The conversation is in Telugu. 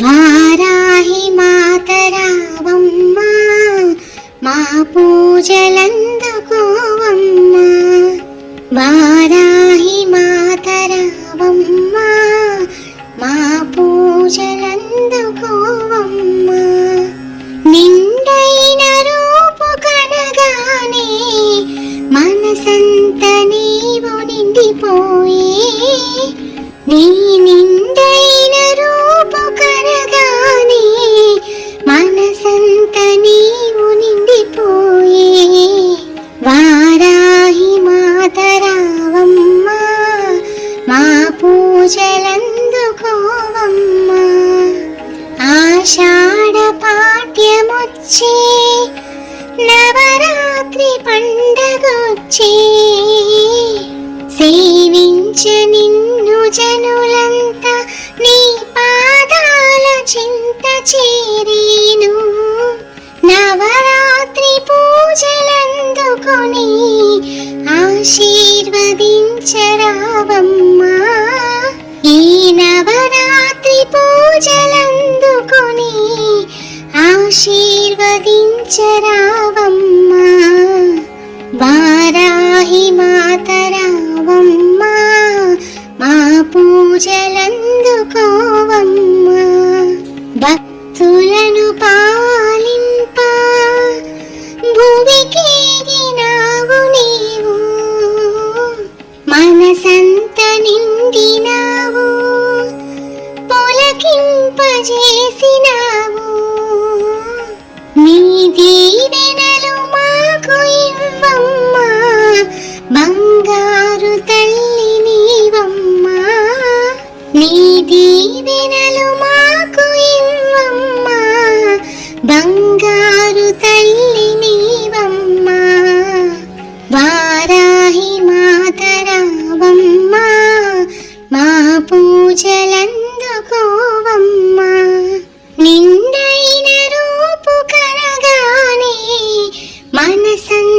వారాహి మాతరావమ్మా మా పూజలందుకోవమ్మ. వారాహి మాతరావమ్మా మా పూజలందుకోవమ్మ. నిండైన రూపు కనగానే మనసంత నీవు నిండిపోయే. నీ ఆషాఢ పాఠ్యమొచ్చే నవరాత్రి పండగొచ్చే. సేవించ నిన్ను జనులంతా నీ పాదాల చింత చేరేను. నవరాత్రి పూజలందుకొని ఆశీర్వదించరావమ్మా. ఈ ఆశీర్వదించరావమ్మా వారాహి మాతరావమ్మా మా పూజలందుకోవమ్మా. భక్తులను పాలింప. భువికేగినావు నీవు. మనసంత నిండినావు. పొలకింపజేసినావు. బంగారు తల్లి నీవమ్మా. నీ దీవెనలు మాకు ఇవ్వమ్మా. బంగారు తల్లి నీవమ్మా. వారాహి మాతరావమ్మా. మా పూజలందుకోవమ్మా. నిండైన రూపు కనగానే మనసంత